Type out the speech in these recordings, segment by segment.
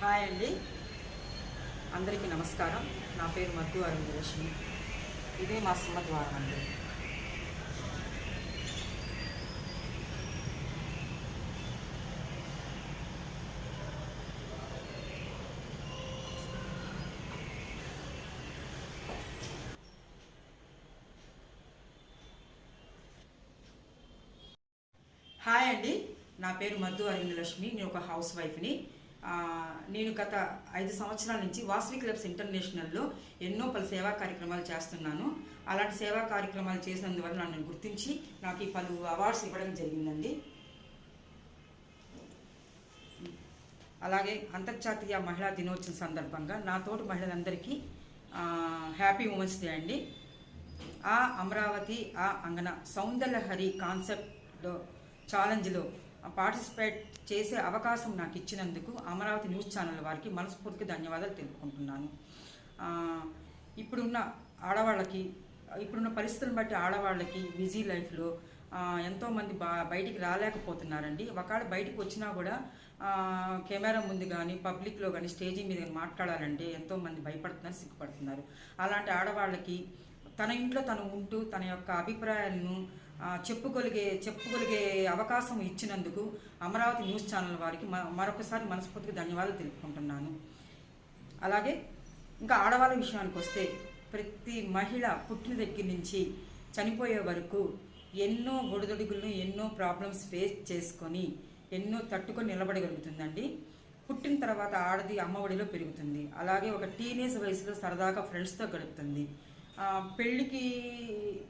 Hi అండి. అందరికీ నమస్కారం. నా పేరు మద్దు అరుణలక్ష్మి. ఇదే మా సింహద్వారం అండి. హాయ్ అండి. నా పేరు మధు అరవింద నేను ఒక హౌస్ వైఫ్ని నేను గత ఐదు సంవత్సరాల నుంచి వాసవి క్లబ్స్ ఇంటర్నేషనల్లో ఎన్నో పలు సేవా కార్యక్రమాలు చేస్తున్నాను. అలాంటి సేవా కార్యక్రమాలు చేసినందువల్ల నన్ను గుర్తించి నాకు ఈ పలు అవార్డ్స్ ఇవ్వడం జరిగిందండి. అలాగే అంతర్జాతీయ మహిళా దినోత్సవం సందర్భంగా నా తోటి మహిళలందరికీ హ్యాపీ ఉమెన్స్ డే అండి. ఆ అమరావతి ఆ అంగన సౌందర్యహరి కాన్సెప్ట్లో ఛాలెంజ్లో పార్టిసిపేట్ చేసే అవకాశం నాకు ఇచ్చినందుకు అమరావతి న్యూస్ ఛానల్ వారికి మనస్ఫూర్తిగా ధన్యవాదాలు తెలుపుకుంటున్నాను. ఇప్పుడున్న ఆడవాళ్ళకి ఇప్పుడున్న పరిస్థితులను బట్టి ఆడవాళ్ళకి బిజీ లైఫ్లో ఎంతోమంది బా బయటికి రాలేకపోతున్నారండి. ఒకవేళ బయటికి వచ్చినా కూడా కెమెరా ముందు కానీ పబ్లిక్లో కానీ స్టేజీ మీద మాట్లాడాలంటే ఎంతోమంది భయపడుతున్నారు సిగ్గుపడుతున్నారు. అలాంటి ఆడవాళ్ళకి తన ఇంట్లో తను ఉంటూ తన యొక్క అభిప్రాయాలను చెప్పుకొలిగే చెప్పుకొలిగే అవకాశం ఇచ్చినందుకు అమరావతి న్యూస్ ఛానల్ వారికి మ- మరొకసారి మనస్ఫూర్తిగా ధన్యవాదాలు తెలుపుకుంటున్నాను. అలాగే ఇంకా ఆడవాళ్ళ విషయానికి వస్తే ప్రతి మహిళ పుట్టిన దగ్గర నుంచి చనిపోయే వరకు ఎన్నో ఒడిదొడుగులను ఎన్నో ప్రాబ్లమ్స్ ఫేస్ చేసుకొని ఎన్నో తట్టుకొని నిలబడగలుగుతుందండి. పుట్టిన తర్వాత ఆడది అమ్మఒడిలో పెరుగుతుంది. అలాగే ఒక టీనేజ్ వయసులో సరదాగా ఫ్రెండ్స్తో గడుపుతుంది. పెళ్ళికి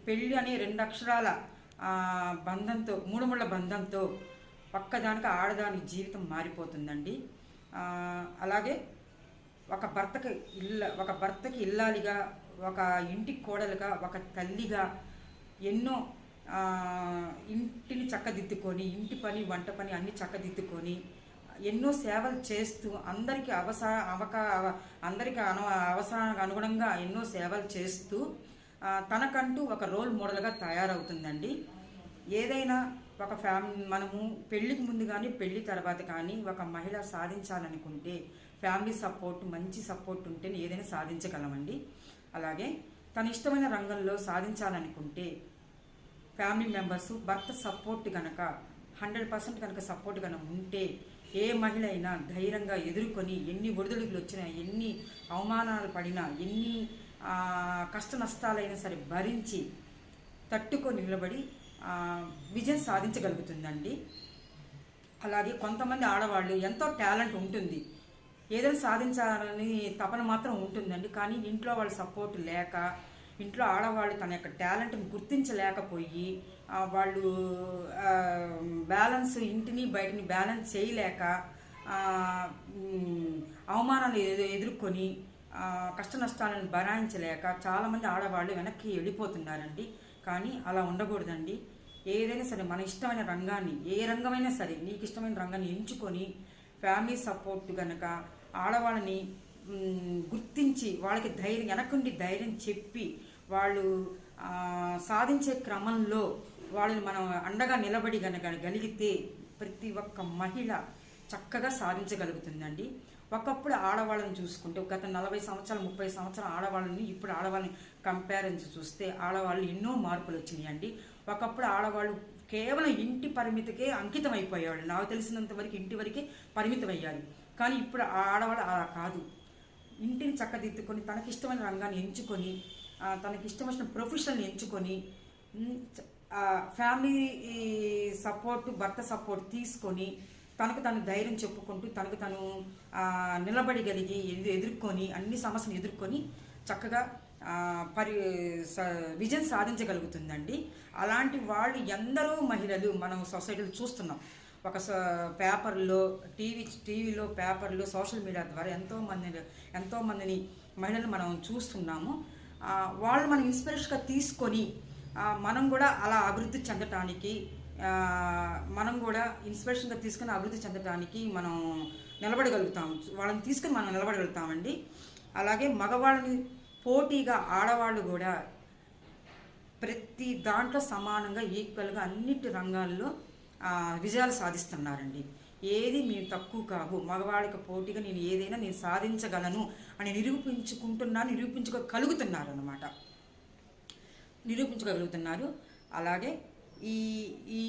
పెళ్ళి అనే రెండు అక్షరాల బంధంతో మూడుముళ్ళ బంధంతో పక్కదానికి ఆడదాని జీవితం మారిపోతుందండి. అలాగే ఒక భర్తకి ఇల్ల ఒక భర్తకి ఇల్లాలిగా ఒక ఇంటి కోడలుగా ఒక తల్లిగా ఎన్నో ఇంటిని చక్కదిద్దుకొని ఇంటి పని వంట పని అన్ని చక్కదిద్దుకొని ఎన్నో సేవలు చేస్తూ అందరికీ అవసర అవకా అందరికీ అను అవసరానికి అనుగుణంగా ఎన్నో సేవలు చేస్తూ తనకంటూ ఒక రోల్ మోడల్గా తయారవుతుందండి. ఏదైనా ఒక ఫ్యామ్ మనము పెళ్ళికి ముందు కానీ పెళ్ళి తర్వాత కానీ ఒక మహిళ సాధించాలనుకుంటే ఫ్యామిలీ సపోర్ట్ మంచి సపోర్ట్ ఉంటేనే ఏదైనా సాధించగలమండి. అలాగే తన ఇష్టమైన రంగంలో సాధించాలనుకుంటే ఫ్యామిలీ మెంబర్స్ భర్త సపోర్ట్ కనుక హండ్రెడ్ పర్సెంట్ కనుక సపోర్ట్ కనుక ఉంటే ఏ మహిళ అయినా ధైర్యంగా ఎదుర్కొని ఎన్ని ఒడిదుడుకులు వచ్చినా ఎన్ని అవమానాలు పడినా ఎన్ని కష్ట నష్టాలైనా సరే భరించి తట్టుకొని నిలబడి విజయం సాధించగలుగుతుందండి. అలాగే కొంతమంది ఆడవాళ్ళు ఎంతో టాలెంట్ ఉంటుంది. ఏదైనా సాధించాలని తపన మాత్రం ఉంటుందండి. కానీ ఇంట్లో వాళ్ళ సపోర్ట్ లేక ఇంట్లో ఆడవాళ్ళు తన యొక్క టాలెంట్ని గుర్తించలేకపోయి వాళ్ళు బ్యాలెన్స్ ఇంటిని బయటని బ్యాలెన్స్ చేయలేక అవమానాలు ఎదుర్కొని కష్ట నష్టాలను భరాయించలేక చాలామంది ఆడవాళ్ళు వెనక్కి వెళ్ళిపోతున్నారండి. కానీ అలా ఉండకూడదండి. ఏదైనా సరే మన ఇష్టమైన రంగాన్ని ఏ రంగమైనా సరే నీకు ఇష్టమైన రంగాన్ని ఎంచుకొని ఫ్యామిలీ సపోర్ట్ కనుక ఆడవాళ్ళని గుర్తించి వాళ్ళకి ధైర్యం వెనకుండి ధైర్యం చెప్పి వాళ్ళు సాధించే క్రమంలో వాళ్ళని మనం అండగా నిలబడి కనుక గలిగితే ప్రతి ఒక్క మహిళ చక్కగా సాధించగలుగుతుందండి. ఒకప్పుడు ఆడవాళ్ళని చూసుకుంటే గత నలభై సంవత్సరాలు ముప్పై సంవత్సరాల ఆడవాళ్ళని ఇప్పుడు ఆడవాళ్ళని కంపారిజన్ చూస్తే ఆడవాళ్ళు ఎన్నో మార్పులు వచ్చినాయండి. ఒకప్పుడు ఆడవాళ్ళు కేవలం ఇంటి పరిమితికే అంకితం అయిపోయేవాళ్ళు నాకు తెలిసినంత వరకు ఇంటి వరకే పరిమితం అయ్యారు కానీ ఇప్పుడు ఆ ఆడవాళ్ళు అలా కాదు. ఇంటిని చక్కదిద్దుకొని తనకిష్టమైన రంగాన్ని ఎంచుకొని తనకిష్టమైన తనకిష్టం వచ్చిన ఎంచుకొని ఫ్యామిలీ సపోర్ట్ భర్త సపోర్ట్ తీసుకొని తనకు తను ధైర్యం చెప్పుకుంటూ తనకు తను నిలబడి కలిగి ఎదు- ఎదుర్కొని అన్ని సమస్యలు ఎదుర్కొని చక్కగా పరి విజయం సాధించగలుగుతుందండి. అలాంటి వాళ్ళు ఎందరో మహిళలు మనం సొసైటీలో చూస్తున్నాం. ఒక పేపర్లో టీవీ టీవీలో పేపర్లో సోషల్ మీడియా ద్వారా ఎంతో మందిని ఎంతో మందిని మహిళలు మనం చూస్తున్నాము. వాళ్ళు మనం ఇన్స్పిరేషన్గా తీసుకొని మనం కూడా అలా అభివృద్ధి చెందటానికి మనం కూడా ఇన్స్పిరేషన్గా తీసుకొని అభివృద్ధి చెందటానికి మనం నిలబడగలుగుతాం. వాళ్ళని తీసుకొని మనం నిలబడగలుగుతామండి. అలాగే మగవాళ్ళని పోటీగా ఆడవాళ్ళు కూడా ప్రతి దాంట్లో సమానంగా ఈక్వల్గా అన్నిటి రంగాల్లో విజయాలు సాధిస్తున్నారండి. ఏది మేము తక్కువ కావు. మగవాళ్ళకి పోటీగా నేను ఏదైనా నేను సాధించగలను అని నిరూపించుకుంటున్నాను నిరూపించుకోగలుగుతున్నారు అనమాట నిరూపించగలుగుతున్నారు. అలాగే ఈ ఈ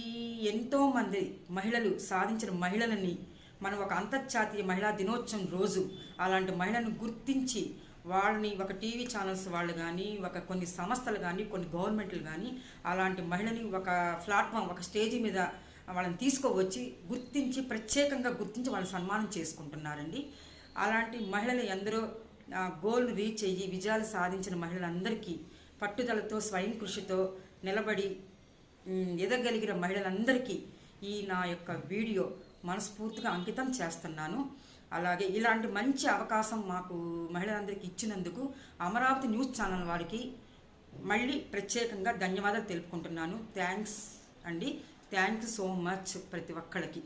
ఎంతోమంది మహిళలు సాధించిన మహిళలని మనం ఒక అంతర్జాతీయ మహిళా దినోత్సవం రోజు అలాంటి మహిళలను గుర్తించి వాళ్ళని ఒక టీవీ ఛానల్స్ వాళ్ళు కానీ ఒక కొన్ని సంస్థలు కానీ కొన్ని గవర్నమెంట్లు కానీ అలాంటి మహిళని ఒక ప్లాట్ఫామ్ ఒక స్టేజ్ మీద వాళ్ళని తీసుకువచ్చి గుర్తించి ప్రత్యేకంగా గుర్తించి వాళ్ళని సన్మానం చేసుకుంటున్నారండి. అలాంటి మహిళలు ఎందరో గోల్ను రీచ్ అయ్యి విజయాలు సాధించిన మహిళలందరికీ పట్టుదలతో స్వయం కృషితో నిలబడి ఎదగలిగిన మహిళలందరికీ ఈ నా యొక్క వీడియో మనస్ఫూర్తిగా అంకితం చేస్తున్నాను. అలాగే ఇలాంటి మంచి అవకాశం మాకు మహిళలందరికీ ఇచ్చినందుకు అమరావతి న్యూస్ ఛానల్ వారికి మళ్ళీ ప్రత్యేకంగా ధన్యవాదాలు తెలుపుకుంటున్నాను. థ్యాంక్స్ అండి. థ్యాంక్ యూ సో మచ్ ప్రతి ఒక్కళ్ళకి.